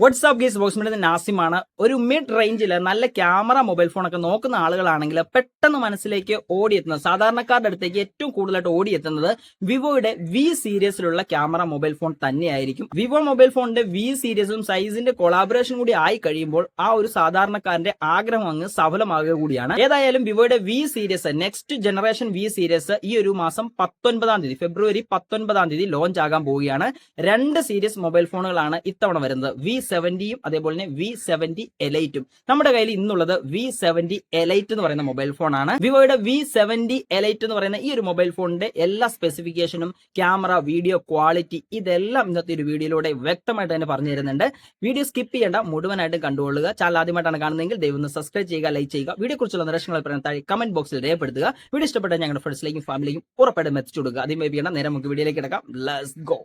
WhatsApp guys box നാസിമാണ് ഒരു mid റേഞ്ചിൽ നല്ല ക്യാമറ മൊബൈൽ ഫോൺ ഒക്കെ നോക്കുന്ന ആളുകളാണെങ്കിൽ പെട്ടെന്ന് മനസ്സിലേക്ക് ഓടിയെത്തുന്നത് സാധാരണക്കാരുടെ അടുത്തേക്ക് ഏറ്റവും കൂടുതലായിട്ട് ഓടിയെത്തുന്നത് വിവോയുടെ വി സീരീസിലുള്ള ക്യാമറ മൊബൈൽ ഫോൺ തന്നെയായിരിക്കും. വിവോ മൊബൈൽ ഫോണിന്റെ വി സീരീസും സൈസിന്റെ കൊളാബറേഷൻ കൂടി ആയി കഴിയുമ്പോൾ ആ ഒരു സാധാരണക്കാരന്റെ ആഗ്രഹം അങ്ങ് സഫലമാകുക കൂടിയാണ്. ഏതായാലും വിവോയുടെ V series next generation V series ഈ ഒരു മാസം പത്തൊൻപതാം തീയതി ഫെബ്രുവരി പത്തൊൻപതാം തീയതി ലോഞ്ച് ആകാൻ പോവുകയാണ്. രണ്ട് സീരീസ് മൊബൈൽ ഫോണുകളാണ് ഇത്തവണ വരുന്നത്. വി സെവന്റിയും അതേപോലെ തന്നെ വി സെവന്റി എലൈറ്റും നമ്മുടെ കയ്യിൽ ഇന്നുള്ളത് വി സെവന്റി എലൈറ്റ് എന്ന് പറയുന്ന മൊബൈൽ ഫോൺ ആണ്. വിവോയുടെ വി സെവന്റി എലൈറ്റ് എന്ന് പറയുന്ന ഈ ഒരു മൊബൈൽ ഫോണിന്റെ എല്ലാ സ്പെസിഫിക്കേഷനും ക്യാമറ വീഡിയോ ക്വാളിറ്റി ഇതെല്ലാം ഇന്നത്തെ ഒരു വീഡിയോയിലൂടെ വ്യക്തമായിട്ട് തന്നെ പറഞ്ഞു തരുന്നുണ്ട്. വീഡിയോ സ്കിപ്പ് ചെയ്യേണ്ട മുഴുവനായിട്ടും കണ്ടുകൊള്ളുക. ചാനൽ ആദ്യമായിട്ടാണ് കാണുന്നതെങ്കിൽ ദൈവം ഒന്ന് സബ്സ്ക്രൈബ് ചെയ്യുക ലൈക്ക് ചെയ്യുക. വീഡിയോ കുറിച്ചുള്ള നിർദ്ദേശങ്ങൾ പറയുന്ന താഴെ കമന്റ് ബോക്സിൽ രേഖപ്പെടുത്തുക. വീഡിയോ ഇഷ്ടപ്പെട്ട ഞങ്ങളുടെ ഫ്രണ്ട്സിലേക്കും ഫാമിലിക്കും ഉറപ്പായിട്ടും എത്തിച്ചു കൊടുക്കുക. ആദ്യം നേരം നേരെ നമുക്ക് വീഡിയോയിലേക്ക് കിടക്കാം. ലെറ്റ്സ് ഗോ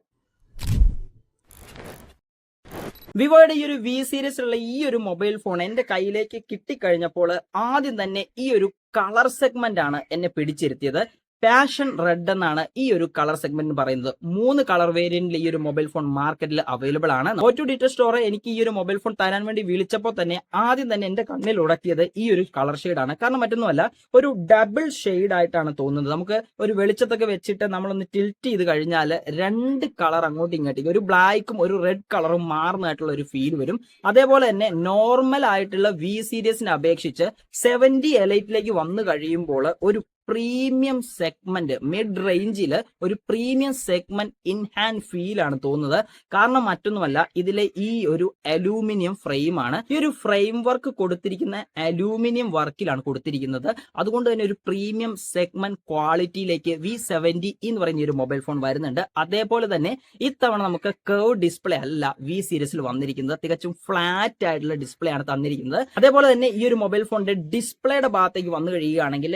വിവോയുടെ ഈ ഒരു വി സീരീസിലുള്ള ഈ ഒരു മൊബൈൽ ഫോൺ എന്റെ കയ്യിലേക്ക് കിട്ടിക്കഴിഞ്ഞപ്പോൾ ആദ്യം തന്നെ ഈ ഒരു കളർ സെഗ്മെന്റ് ആണ് എന്നെ പിടിച്ചിരുത്തിയത്. പാഷൻ റെഡ് എന്നാണ് ഈ ഒരു കളർ സെഗ്മെന്റ് പറയുന്നത്. മൂന്ന് കളർ വേരിയന്റിൽ ഈ ഒരു മൊബൈൽ ഫോൺ മാർക്കറ്റിൽ അവൈലബിൾ ആണ്. ഒ ടു ഡീറ്റെയിൽ സ്റ്റോർ എനിക്ക് ഈ ഒരു മൊബൈൽ ഫോൺ തരാൻ വേണ്ടി വിളിച്ചപ്പോൾ തന്നെ ആദ്യം തന്നെ എന്റെ കണ്ണിൽ ഉടക്കിയത് ഈ ഒരു കളർ ആണ്. കാരണം മറ്റൊന്നുമല്ല ഒരു ഡബിൾ ഷെയ്ഡ് ആയിട്ടാണ് തോന്നുന്നത്. നമുക്ക് ഒരു വെളിച്ചത്തൊക്കെ വെച്ചിട്ട് നമ്മളൊന്ന് ടിൽറ്റ് ചെയ്ത് കഴിഞ്ഞാൽ രണ്ട് കളർ അങ്ങോട്ടും ഇങ്ങോട്ടും ഒരു ബ്ലാക്കും ഒരു റെഡ് കളറും മാറുന്നതായിട്ടുള്ള ഒരു ഫീൽ വരും. അതേപോലെ തന്നെ നോർമൽ ആയിട്ടുള്ള വി സീരീസിനെ അപേക്ഷിച്ച് സെവന്റി എലൈറ്റിലേക്ക് വന്നു കഴിയുമ്പോൾ ഒരു പ്രീമിയം സെഗ്മെന്റ് മിഡ് റേഞ്ചിൽ ഒരു premium segment in hand feel ആണ് തോന്നുന്നത്. കാരണം മറ്റൊന്നുമല്ല ഇതിലെ ഈ ഒരു അലൂമിനിയം ഫ്രെയിം ആണ്. ഈ ഒരു ഫ്രെയിം വർക്ക് കൊടുത്തിരിക്കുന്ന അലൂമിനിയം വർക്കിലാണ് കൊടുത്തിരിക്കുന്നത്. അതുകൊണ്ട് തന്നെ ഒരു പ്രീമിയം സെഗ്മെന്റ് ക്വാളിറ്റിയിലേക്ക് വി സെവന്റി എന്ന് പറയുന്ന ഒരു മൊബൈൽ ഫോൺ വരുന്നുണ്ട്. അതേപോലെ തന്നെ ഇത്തവണ നമുക്ക് കേവ് ഡിസ്പ്ലേ അല്ല വി സീരീസിൽ വന്നിരിക്കുന്നത്. തികച്ചും ഫ്ലാറ്റ് ആയിട്ടുള്ള ഡിസ്പ്ലേ ആണ് തന്നിരിക്കുന്നത്. അതേപോലെ തന്നെ ഈ ഒരു മൊബൈൽ ഫോണിന്റെ ഡിസ്പ്ലേയുടെ ഭാഗത്തേക്ക് വന്നു കഴിയുകയാണെങ്കിൽ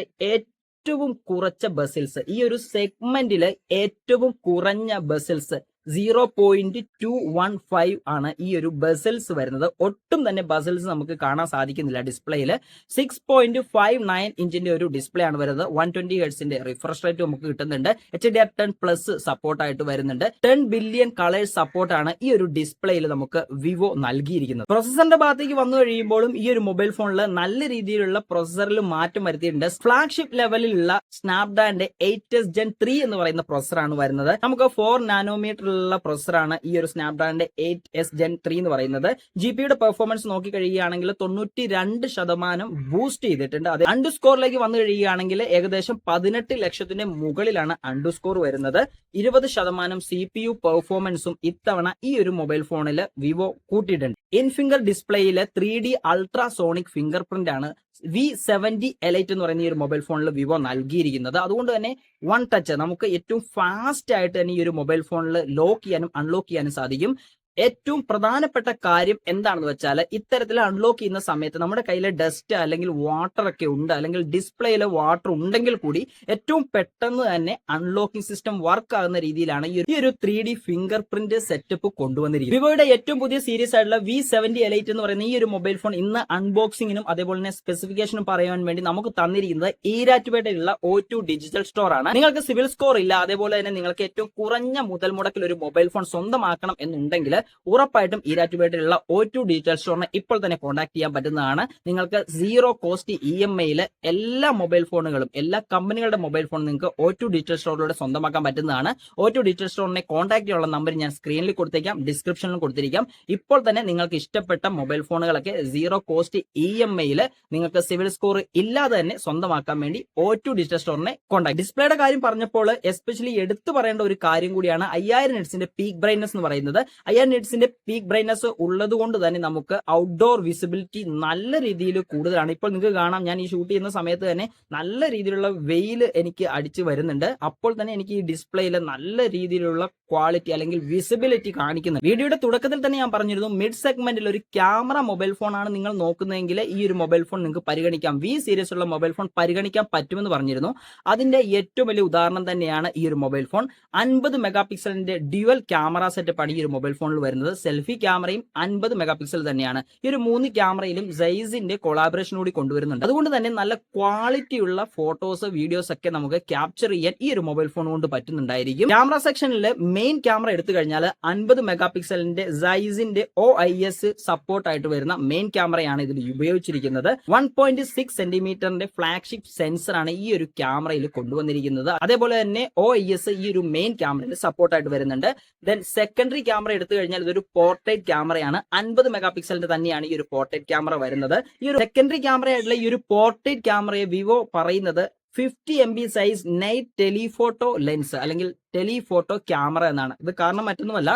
ഏറ്റവും കുറച്ച ബസിൽസ്. ഈ ഒരു സെഗ്മെന്റിലെ ഏറ്റവും കുറഞ്ഞ bezels zero point two one five ആണ് ഈ ഒരു ബസൽസ് വരുന്നത്. ഒട്ടും തന്നെ ബസൽസ് നമുക്ക് കാണാൻ സാധിക്കുന്നില്ല ഡിസ്പ്ലേയിൽ സിക്സ് പോയിന്റ് ഫൈവ് നയൻ ഇഞ്ചിന്റെ ഒരു ഡിസ്പ്ലേ ആണ് വരുന്നത്. വൺ ട്വന്റി ഹെഡ്സിന്റെ റിഫ്രഷ് റേറ്റ് നമുക്ക് കിട്ടുന്നുണ്ട്. H D R ten plus സപ്പോർട്ടായിട്ട് വരുന്നുണ്ട്. ടെൻ ബില്യൺ കളേഴ്സ് സപ്പോർട്ടാണ് ഈ ഒരു ഡിസ്പ്ലേയിൽ നമുക്ക് വിവോ നൽകിയിരിക്കുന്നത്. പ്രൊസസറിന്റെ ഭാഗത്തേക്ക് വന്നു കഴിയുമ്പോഴും ഈ ഒരു മൊബൈൽ ഫോണിൽ നല്ല രീതിയിലുള്ള പ്രൊസസറിൽ മാറ്റം വരുത്തിയിട്ടുണ്ട്. ഫ്ലാഗ്ഷിപ്പ് ലെവലിലുള്ള സ്നാപ്ഡാന്റെ എയ്റ്റ് ജെൻ ത്രീ എന്ന് പറയുന്ന പ്രൊസസറാണ് വരുന്നത്. നമുക്ക് ഫോർ നാനോമീറ്റർ ഉള്ള പ്രൊസറാണ് ഈ ഒരു സ്നാപ്ഡ്രാഗന്റെ എയ്റ്റ് എസ് ജെൻ ത്രീ എന്ന് പറയുന്നത്. ജി പിയുടെ പെർഫോമൻസ് നോക്കി കഴിയുകയാണെങ്കിൽ തൊണ്ണൂറ്റി രണ്ട് ശതമാനം ബൂസ്റ്റ് ചെയ്തിട്ടുണ്ട്. അത് അണ്ടു സ്കോറിലേക്ക് വന്നു കഴിയുകയാണെങ്കിൽ ഏകദേശം പതിനെട്ട് ലക്ഷത്തിന്റെ മുകളിലാണ് അണ്ടു സ്കോർ വരുന്നത്. ഇരുപത് ശതമാനം സി പി യു പെർഫോമൻസും ഇത്തവണ ഈ ഒരു മൊബൈൽ ഫോണിൽ വിവോ കൂട്ടിയിട്ടുണ്ട്. ഇൻ ഫിംഗർ ഡിസ്പ്ലേയിലെ three D ultrasonic fingerprint ആണ് വി സെവന്റി എലൈറ്റ് എന്ന് പറയുന്ന ഈ ഒരു മൊബൈൽ ഫോണിൽ വിവോ നൽകിയിരിക്കുന്നത്. അതുകൊണ്ട് തന്നെ വൺ ടച്ച് നമുക്ക് ഏറ്റവും ഫാസ്റ്റ് ആയിട്ട് തന്നെ ഈ ഒരു മൊബൈൽ ഫോണിൽ ലോക്ക് ചെയ്യാനും അൺലോക്ക് ചെയ്യാനും സാധിക്കും. ഏറ്റവും പ്രധാനപ്പെട്ട കാര്യം എന്താണെന്ന് വെച്ചാൽ ഇത്തരത്തിൽ അൺലോക്ക് ചെയ്യുന്ന സമയത്ത് നമ്മുടെ കയ്യിൽ ഡസ്റ്റ് അല്ലെങ്കിൽ വാട്ടർ ഒക്കെ ഉണ്ട് അല്ലെങ്കിൽ ഡിസ്പ്ലേയിൽ വാട്ടർ ഉണ്ടെങ്കിൽ കൂടി ഏറ്റവും പെട്ടെന്ന് തന്നെ അൺലോക്കിംഗ് സിസ്റ്റം വർക്ക് ആകുന്ന രീതിയിലാണ് ഈ ഒരു- ഈ ഒരു three D fingerprint setup കൊണ്ടുവന്നിരിക്കുന്നത്. വിവോയുടെ ഏറ്റവും പുതിയ സീരീസ് ആയിട്ടുള്ള വി സെവന്റി എലൈറ്റ് എന്ന് പറയുന്ന ഈ ഒരു മൊബൈൽ ഫോൺ ഇന്ന് അൺബോക്സിംഗിനും അതേപോലെ തന്നെ സ്പെസിഫിക്കേഷനും പറയാൻ വേണ്ടി നമുക്ക് തന്നിരിക്കുന്നത് ഈരാറ്റുപേട്ടയിലുള്ള ഒ ടു ഡിജിറ്റൽ സ്റ്റോർ ആണ്. നിങ്ങൾക്ക് സിവിൽ സ്കോർ ഇല്ല അതേപോലെ തന്നെ നിങ്ങൾക്ക് ഏറ്റവും കുറഞ്ഞ മുതൽ മുടക്കിൽ ഒരു മൊബൈൽ ഫോൺ സ്വന്തമാക്കണം എന്നുണ്ടെങ്കിൽ ഉറപ്പായിട്ടും ഈരാറ്റുപേട്ടയിലുള്ള ഒ ടു ഡിജിറ്റൽ സ്റ്റോറിനെ ഇപ്പോൾ തന്നെ കോൺടാക്ട് ചെയ്യാൻ പറ്റുന്നതാണ്. നിങ്ങൾക്ക് സീറോ കോസ്റ്റ് ഇ എം ഐയിൽ എല്ലാ മൊബൈൽ ഫോണുകളും എല്ലാ കമ്പനികളുടെ മൊബൈൽ ഫോൺ നിങ്ങൾക്ക് ഒ ടു ഡിജിറ്റൽ സ്റ്റോറിലൂടെ സ്വന്തമാക്കാൻ പറ്റുന്നതാണ്. ഒ ടു ഡിജിറ്റൽ സ്റ്റോറിനെ കോൺടാക്ട് ചെയ്യാനുള്ള നമ്പർ ഞാൻ സ്ക്രീനിൽ കൊടുത്തേക്കാം ഡിസ്ക്രിപ്ഷനിലും കൊടുത്തിരിക്കാം. ഇപ്പോൾ തന്നെ നിങ്ങൾക്ക് ഇഷ്ടപ്പെട്ട മൊബൈൽ ഫോണുകളൊക്കെ സീറോ കോസ്റ്റ് ഇ എം ഐയിൽ നിങ്ങൾക്ക് സിവിൽ സ്കോർ ഇല്ലാതെ തന്നെ സ്വന്തമാക്കാൻ വേണ്ടി ഒ ടു ഡിജിറ്റൽ സ്റ്റോറിനെ കോൺടാക്ട് ഡിസ്പ്ലേയുടെ കാര്യം പറഞ്ഞപ്പോൾ എസ്പെഷ്യലി എടുത്തു പറയേണ്ട ഒരു കാര്യം കൂടിയാണ് അയ്യായിരം നെറ്റ്സിന്റെ പീക്ക് ബ്രൈറ്റ്നസ് എന്ന് പറയുന്നത്. അയ്യായിരം നെറ്റ്സിന്റെ പീക്ക് ബ്രൈറ്റ്നസ് ഉള്ളത് കൊണ്ട് തന്നെ നമുക്ക് ഔട്ട്ഡോർ വിസിബിലിറ്റി നല്ല രീതിയിൽ കൂടുതലാണ്. ഇപ്പോൾ നിങ്ങൾക്ക് കാണാം ഞാൻ ഈ ഷൂട്ട് ചെയ്യുന്ന സമയത്ത് തന്നെ നല്ല രീതിയിലുള്ള വെയിൽ എനിക്ക് അടിച്ചു വരുന്നുണ്ട്. അപ്പോൾ തന്നെ എനിക്ക് ഈ ഡിസ്പ്ലേയിൽ നല്ല രീതിയിലുള്ള ക്വാളിറ്റി അല്ലെങ്കിൽ വിസിബിലിറ്റി കാണിക്കുന്നത് വീഡിയോയുടെ തുടക്കത്തിൽ തന്നെ ഞാൻ പറഞ്ഞിരുന്നു മിഡ് സെഗ്മെന്റിൽ ഒരു ക്യാമറ മൊബൈൽ ഫോൺ ആണ് നിങ്ങൾ നോക്കുന്നതെങ്കിൽ ഈ ഒരു മൊബൈൽ ഫോൺ നിങ്ങൾക്ക് പരിഗണിക്കാം. വി സീരീസ് ഉള്ള മൊബൈൽ ഫോൺ പരിഗണിക്കാൻ പറ്റുമെന്ന് പറഞ്ഞിരുന്നു. അതിന്റെ ഏറ്റവും വലിയ ഉദാഹരണം തന്നെയാണ് ഈ ഒരു മൊബൈൽ ഫോൺ അൻപത് മെഗാ പിക്സലിന്റെ ഡ്യുവൽ ക്യാമറ സെറ്റപ്പ് ആണ് ഈ ഒരു മൊബൈൽ ഫോണിൽ വരുന്നത്. സെൽഫി ക്യാമറയും അൻപത് മെഗാ പിക്സൽ തന്നെയാണ്. ഈ ഒരു മൂന്ന് ക്യാമറയിലും സൈസിന്റെ കൊളാബറേഷൻ കൂടി കൊണ്ടുവരുന്നുണ്ട്. അതുകൊണ്ട് തന്നെ നല്ല ക്വാളിറ്റിയുള്ള ഫോട്ടോസ് വീഡിയോസ് ഒക്കെ നമുക്ക് ക്യാപ്ചർ ചെയ്യാൻ ഈ ഒരു മൊബൈൽ ഫോൺ കൊണ്ട് പറ്റുന്നുണ്ടായിരിക്കും. ക്യാമറ സെക്ഷനിൽ മെയിൻ ക്യാമറ എടുത്തു കഴിഞ്ഞാൽ അൻപത് മെഗാ പിക്സലിന്റെ സൈസിന്റെ ഒ ഐ എസ് സപ്പോർട്ട് ആയിട്ട് വരുന്ന മെയിൻ ക്യാമറയാണ് ഇതിൽ ഉപയോഗിച്ചിരിക്കുന്നത്. വൺ പോയിന്റ് സിക്സ് സെന്റിമീറ്ററിന്റെ ഫ്ലാഗ്ഷിപ്പ് സെൻസർ ആണ് ഈ ഒരു ക്യാമറയിൽ കൊണ്ടുവന്നിരിക്കുന്നത്. അതേപോലെ തന്നെ ഒ ഐ എസ് ഈ ഒരു മെയിൻ ക്യാമറയിൽ സപ്പോർട്ട് ആയിട്ട് വരുന്നുണ്ട്. ദെൻ സെക്കൻഡറി ക്യാമറ എടുത്തു കഴിഞ്ഞാൽ ഇതൊരു പോർട്രേറ്റ് ക്യാമറയാണ് അൻപത് മെഗാ പിക്സലിന്റെ തന്നെയാണ് ഈ ഒരു പോർട്രേറ്റ് ക്യാമറ വരുന്നത്. ഈ ഒരു സെക്കൻഡറി ക്യാമറ ആയിട്ടുള്ള ഈ ഒരു പോർട്രേറ്റ് ക്യാമറയെ വിവോ പറയുന്നത് fifty M B Zeiss night telephoto lens അല്ലെങ്കിൽ ടെലിഫോട്ടോ ക്യാമറ എന്നാണ്. ഇത് കാരണം മറ്റൊന്നുമല്ല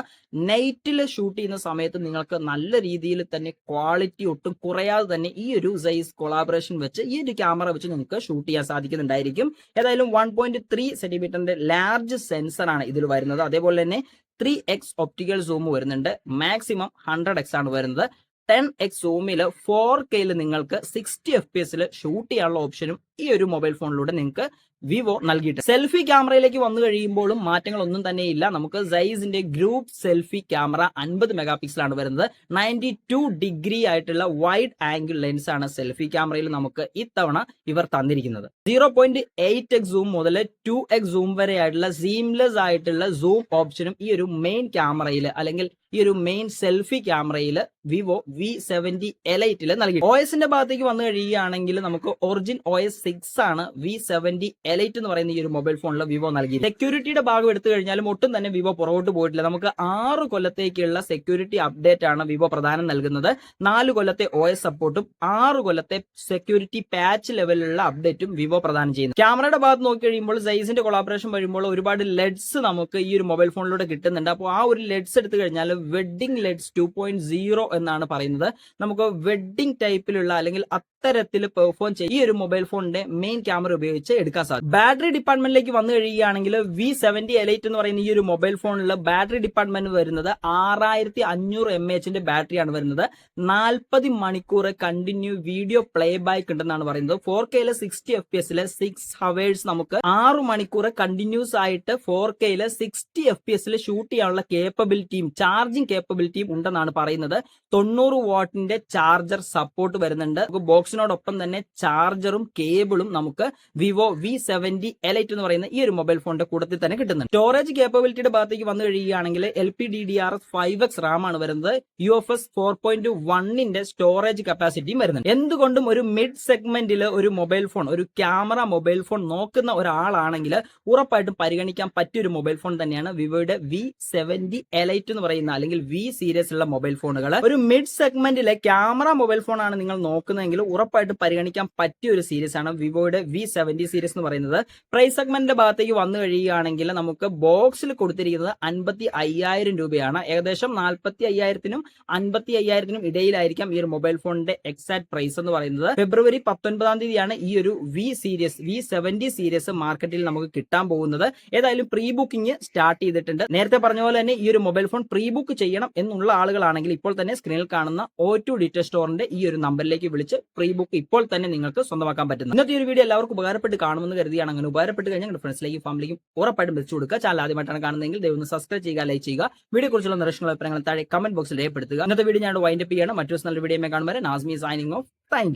നൈറ്റിൽ ഷൂട്ട് ചെയ്യുന്ന സമയത്ത് നിങ്ങൾക്ക് നല്ല രീതിയിൽ തന്നെ ക്വാളിറ്റി ഒട്ടും കുറയാതെ തന്നെ ഈ ഒരു സൈസ് കൊളാബറേഷൻ വെച്ച് ഈ ഒരു ക്യാമറ വെച്ച് നിങ്ങൾക്ക് ഷൂട്ട് ചെയ്യാൻ സാധിക്കുന്നുണ്ടായിരിക്കും. ഏതായാലും വൺ പോയിന്റ് ത്രീ സെന്റിമീറ്ററിന്റെ ലാർജ് സെൻസർ ആണ് ഇതിൽ വരുന്നത്. അതേപോലെ തന്നെ ത്രീ എക്സ് ഒപ്റ്റിക്കൽ സൂം വരുന്നുണ്ട്. മാക്സിമം ഹൺഡ്രഡ് എക്സ് ആണ് വരുന്നത്. ടെൻ എക്സ് സൂമിൽ ഫോർ കെയിൽ നിങ്ങൾക്ക് സിക്സ്റ്റി എഫ് പി എസിൽ ഷൂട്ട് ചെയ്യാനുള്ള ഓപ്ഷനും ഈ ഒരു മൊബൈൽ ഫോണിലൂടെ നിങ്ങൾക്ക് വിവോ നൽകിയിട്ട് സെൽഫി ക്യാമറയിലേക്ക് വന്നു കഴിയുമ്പോഴും മാറ്റങ്ങളൊന്നും തന്നെ ഇല്ല. നമുക്ക് സൈസിന്റെ ഗ്രൂപ്പ് സെൽഫി ക്യാമറ അൻപത് മെഗാ പിക്സലാണ് വരുന്നത്. നയന്റി ടു ഡിഗ്രി ആയിട്ടുള്ള വൈഡ് ആംഗിൾ ലെൻസ് ആണ് സെൽഫി ക്യാമറയിൽ നമുക്ക് ഇത്തവണ ഇവർ തന്നിരിക്കുന്നത്. Zero point eight x zoom മുതൽ ടു എക്സ് സൂം വരെ ആയിട്ടുള്ള സീംലെസ് ആയിട്ടുള്ള സൂം ഓപ്ഷനും ഈ ഒരു മെയിൻ ക്യാമറയിൽ അല്ലെങ്കിൽ ഈ ഒരു മെയിൻ സെൽഫി ക്യാമറയിൽ വിവോ വി സെവന്റി എലൈറ്റിൽ നൽകി. ഒ എസിന്റെ ഭാഗത്തേക്ക് വന്നു കഴിയുകയാണെങ്കിൽ നമുക്ക് ഒറിജിൻ ഒ എസ് സിക്സ് ആണ് വി സെവന്റി എലൈറ്റ് എന്ന് പറയുന്ന ഈ ഒരു മൊബൈൽ ഫോണിൽ വിവോ നൽകി. സെക്യൂരിറ്റിയുടെ ഭാഗം എടുത്തു കഴിഞ്ഞാലും ഒട്ടും തന്നെ വിവോ പുറകോട്ട് പോയിട്ടില്ല. നമുക്ക് ആറ് കൊല്ലത്തേക്കുള്ള സെക്യൂരിറ്റി അപ്ഡേറ്റ് ആണ് വിവോ പ്രധാനം നൽകുന്നത്. നാല് കൊല്ലത്തെ ഒ എസ് സപ്പോർട്ടും ആറ് കൊല്ലത്തെ സെക്യൂരിറ്റി പാച്ച് ലെവലിലുള്ള അപ്ഡേറ്റും വിവോ പ്രദാനം ചെയ്യുന്നു. ക്യാമറയുടെ ഭാഗത്ത് നോക്കി കഴിയുമ്പോൾ സൈസിന്റെ കൊളാബറേഷൻ വരുമ്പോൾ ഒരുപാട് ലെഡ്സ് നമുക്ക് ഈ ഒരു മൊബൈൽ ഫോണിലൂടെ കിട്ടുന്നുണ്ട്. അപ്പോൾ ആ ഒരു ലെഡ്സ് എടുത്തു കഴിഞ്ഞാൽ wedding lens two point zero എന്നാണ് പറയുന്നത്. നമുക്ക് വെഡിങ് ടൈപ്പിലുള്ള അല്ലെങ്കിൽ അത്തരത്തിൽ പെർഫോം ചെയ്യും ഈ ഒരു മൊബൈൽ ഫോണിന്റെ മെയിൻ ക്യാമറ ഉപയോഗിച്ച് എടുക്കാൻ സാധിക്കും. ബാറ്ററി ഡിപ്പാർട്ട്മെന്റിലേക്ക് വന്നു കഴിയുകയാണെങ്കിൽ വി സെവന്റി എലൈറ്റ് എന്ന് പറയുന്ന ഈ ഒരു മൊബൈൽ ഫോണിൽ ബാറ്ററി ഡിപ്പാർട്ട്മെന്റ് വരുന്നത് ആറായിരത്തി അഞ്ഞൂറ് എം എച്ചിന്റെ ബാറ്ററിയാണ് വരുന്നത്. നാൽപ്പത് മണിക്കൂർ കണ്ടിന്യൂ വീഡിയോ പ്ലേ ബാക്ക് ഉണ്ടെന്നാണ് പറയുന്നത്. ഫോർ കെയിലെ സിക്സ്റ്റി എഫ് പി എസിലെ സിക്സ് ഹവേഴ്സ് നമുക്ക് ആറ് മണിക്കൂർ കണ്ടിന്യൂസ് ആയിട്ട് ഫോർ കെയിലെ സിക്സ്റ്റി എഫ് പി എസിൽ ഷൂട്ട് ചെയ്യാനുള്ള കേപ്പബിലിറ്റിയും ചാർജിംഗ് കേപ്പബിലിറ്റിയും ഉണ്ടെന്നാണ് പറയുന്നത്. തൊണ്ണൂറ് വാട്ടിന്റെ ചാർജർ സപ്പോർട്ട് വരുന്നുണ്ട്. നമുക്ക് ബോക്സിനോടൊപ്പം തന്നെ ചാർജറും കേബിളും നമുക്ക് വിവോ വി സെവന്റി എലൈറ്റ് എന്ന് പറയുന്ന ഈ ഒരു മൊബൈൽ ഫോണിന്റെ കൂട്ടത്തിൽ തന്നെ കിട്ടുന്നുണ്ട്. സ്റ്റോറേജ് കേപ്പബിലിറ്റിയുടെ ഭാഗത്തേക്ക് വന്നു കഴിയുകയാണെങ്കിൽ L P D D R S five X RAM ആണ് വരുന്നത്. U F S four point വണ്ണിന്റെ സ്റ്റോറേജ് കപ്പാസിറ്റിയും വരുന്നുണ്ട്. എന്തുകൊണ്ടും ഒരു മിഡ് സെഗ്മെന്റിൽ ഒരു മൊബൈൽ ഫോൺ ഒരു ക്യാമറ മൊബൈൽ ഫോൺ നോക്കുന്ന ഒരാളാണെങ്കിൽ ഉറപ്പായിട്ടും പരിഗണിക്കാൻ പറ്റിയ ഒരു മൊബൈൽ ഫോൺ തന്നെയാണ് വിവോയുടെ വി സെവന്റി എലൈറ്റ് എന്ന് പറയുന്ന അല്ലെങ്കിൽ വി ഉള്ള മൊബൈൽ ഫോണുകൾ. ഒരു മിഡ് സെഗ്മെന്റിലെ ക്യാമറ മൊബൈൽ ഫോൺ ആണ് നിങ്ങൾ നോക്കുന്നതെങ്കിൽ ഉറപ്പായിട്ടും പരിഗണിക്കാൻ പറ്റിയ ഒരു സീരീസ് ആണ് വിവോയുടെ വി സെവന്റി സീരീസ് എന്ന് പറയുന്നത്. പ്രൈസ് സെഗ്മെന്റിന്റെ ഭാഗത്തേക്ക് വന്നു കഴിയുകയാണെങ്കിൽ നമുക്ക് ബോക്സിൽ കൊടുത്തിരിക്കുന്നത് അൻപത്തി അയ്യായിരം രൂപയാണ്. ഏകദേശം നാൽപ്പത്തി അയ്യായിരത്തിനും അൻപത്തി അയ്യായിരത്തിനും ഇടയിലായിരിക്കാം ഈ ഒരു മൊബൈൽ ഫോണിന്റെ എക്സാക്ട് പ്രൈസ് എന്ന് പറയുന്നത്. ഫെബ്രുവരി പത്തൊൻപതാം തീയതിയാണ് ഈ ഒരു V series V seventy series മാർക്കറ്റിൽ നമുക്ക് കിട്ടാൻ പോകുന്നത്. ഏതായാലും പ്രീ ബുക്കിംഗ് സ്റ്റാർട്ട് ചെയ്തിട്ടുണ്ട്. നേരത്തെ പറഞ്ഞ പോലെ തന്നെ ഈ ഒരു മൊബൈൽ ഫോൺ പ്രീ ബുക്ക് ചെയ്യണം എന്നുള്ള ആളുകളാണെങ്കിൽ ഇപ്പോൾ തന്നെ സ്ക്രീനിൽ കാണുന്ന ഓ ടു ഡിറ്റ സ്റ്റോറിന്റെ ഈ ഒരു നമ്പറിലേക്ക് വിളിച്ച് പ്രീ ബുക്ക് ഇപ്പോൾ തന്നെ നിങ്ങൾക്ക് സ്വന്തമാക്കാൻ പറ്റുന്നു ഇന്നത്തെ ഒരു വീഡിയോ എല്ലാവർക്കും ഉപകാരപ്പെട്ട് കാണുമെന്ന് കരുതിയാണ്. അങ്ങനെ ഉപകാരപ്പെട്ട് കഴിഞ്ഞാൽ നിങ്ങളുടെ ഫ്രണ്ട്സിലേക്കും ഫാമിലിക്കും ഉറപ്പായിട്ടും വെച്ചു കൊടുക്കുക. ചാനൽ ആദ്യമായിട്ടാണ് കാണുന്നതെങ്കിൽ ദയവ് സബ്സ്ക്രൈബ് ചെയ്യുക ലൈക്ക് ചെയ്യുക. വീഡിയോ കുറിച്ചുള്ള നിർദ്ദേശങ്ങൾ അഭിപ്രായങ്ങൾ താഴെ കമന്റ് ബോക്സിൽ രേഖപ്പെടുത്തുക. ഇന്നത്തെ വീഡിയോ ഞാൻ വൈൻഡപ്പ് ചെയ്യണം മറ്റൊരു നല്ല വീഡിയോ കാണുമ്പോൾ നാസ്മി സൈനിങ് ഓഫ് താങ്ക്